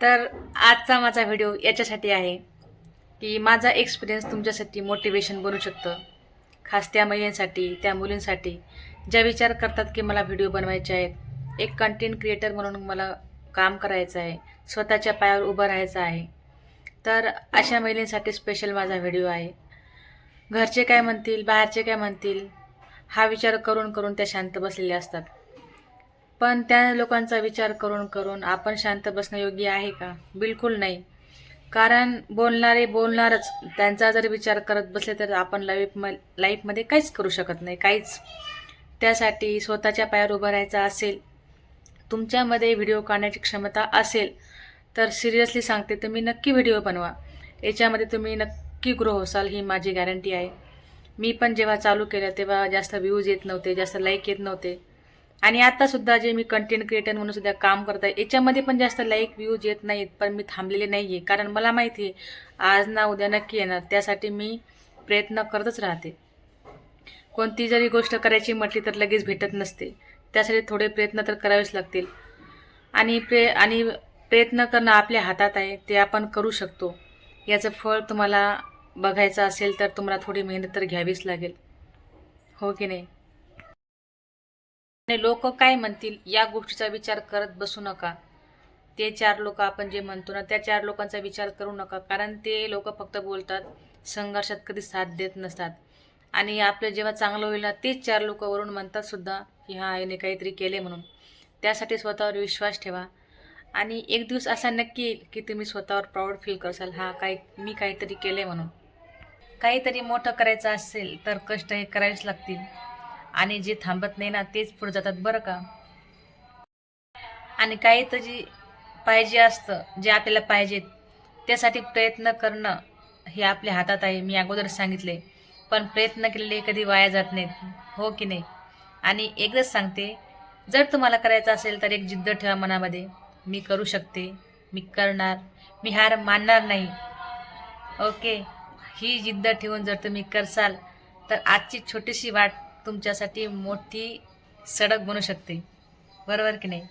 तर आजचा माझा व्हिडिओ याच्यासाठी आहे की माझा एक्सपिरियन्स तुमच्यासाठी मोटिवेशन बनू शकतं. खास त्या महिलांसाठी त्या मुलींसाठी ज्या विचार करतात की मला व्हिडिओ बनवायचे आहेत. एक कंटेंट क्रिएटर म्हणून मला काम करायचं आहे स्वतःच्या पायावर उभं राहायचं आहे. तर अशा महिलांसाठी स्पेशल माझा व्हिडिओ आहे. घरचे काय म्हणतील बाहेरचे काय म्हणतील हा विचार करून करून त्या शांत बसलेल्या असतात. पण त्या लोकांचा विचार करून करून आपण शांत बसणं योग्य आहे का? बिलकुल नाही. कारण बोलणारे बोलणारच. त्यांचा जर विचार करत बसले तर आपण लाईफ म लाईफमध्ये काहीच करू शकत नाही. काहीच. त्यासाठी स्वतःच्या पायावर उभं राहायचं असेल तुमच्यामध्ये व्हिडिओ काढण्याची क्षमता असेल तर सिरियसली सांगते तुम्ही नक्की व्हिडिओ बनवा. याच्यामध्ये तुम्ही नक्की ग्रो होसाल ही माझी गॅरंटी आहे. मी पण जेव्हा चालू केलं तेव्हा जास्त व्ह्यूज येत नव्हते जास्त लाईक येत नव्हते. आणि आत्तासुद्धा जे मी कंटेंट क्रिएटर म्हणून सुद्धा काम करत आहे याच्यामध्ये पण जास्त लाईक व्ह्यूज येत नाहीत पण मी थांबलेले नाही आहे कारण मला माहिती आहे आज ना उद्या नक्की येणार. त्यासाठी मी प्रयत्न करतच राहते. कोणती जरी गोष्ट करायची म्हटली तर लगेच भेटत नसते. त्यासाठी थोडे प्रयत्न तर करावेच लागतील. आणि प्रे आणि प्रयत्न करणं आपल्या हातात आहे ते आपण करू शकतो. याचं फळ तुम्हाला बघायचं असेल तर तुम्हाला थोडी मेहनत तर घ्यावीच लागेल. हो की नाही? आणि लोक काय म्हणतील? या गोष्टीचा विचार करत बसू नका. ते चार लोक आपण जे म्हणतो ना त्या चार लोकांचा विचार करू नका. कारण ते लोक फक्त बोलतात संघर्षात कधी साथ देत नसतात. आणि आपलं जेव्हा चांगलं होईल ना तेच चार लोक वरून म्हणतात सुद्धा की हां याने काहीतरी केले म्हणून. त्यासाठी स्वतःवर विश्वास ठेवा. आणि एक दिवस असा नक्की येईल की तुम्ही स्वतःवर प्राऊड फील करसाल हा काय मी काहीतरी केले म्हणून. काहीतरी मोठं करायचं असेल तर कष्ट हे करावेच लागतील. आणि जे थांबत नाही ना तेच पुढे जातात बरं का? आणि काही तर जे पाहिजे असतं जे आपल्याला पाहिजेत त्यासाठी प्रयत्न करणं हे आपल्या हातात आहे मी अगोदर सांगितले. पण प्रयत्न केलेले कधी वाया जात नाहीत हो की नाही? आणि एकदाच सांगते जर तुम्हाला करायचं असेल तर एक जिद्द ठेवा मनामध्ये. मी करू शकते मी करणार मी हार मानणार नाही. ओके? ही जिद्द ठेवून जर तुम्ही करसाल तर आजची छोटीशी वाट तुमच्यासाठी मोठी सडक बनू शकते. बरोबर की नाही?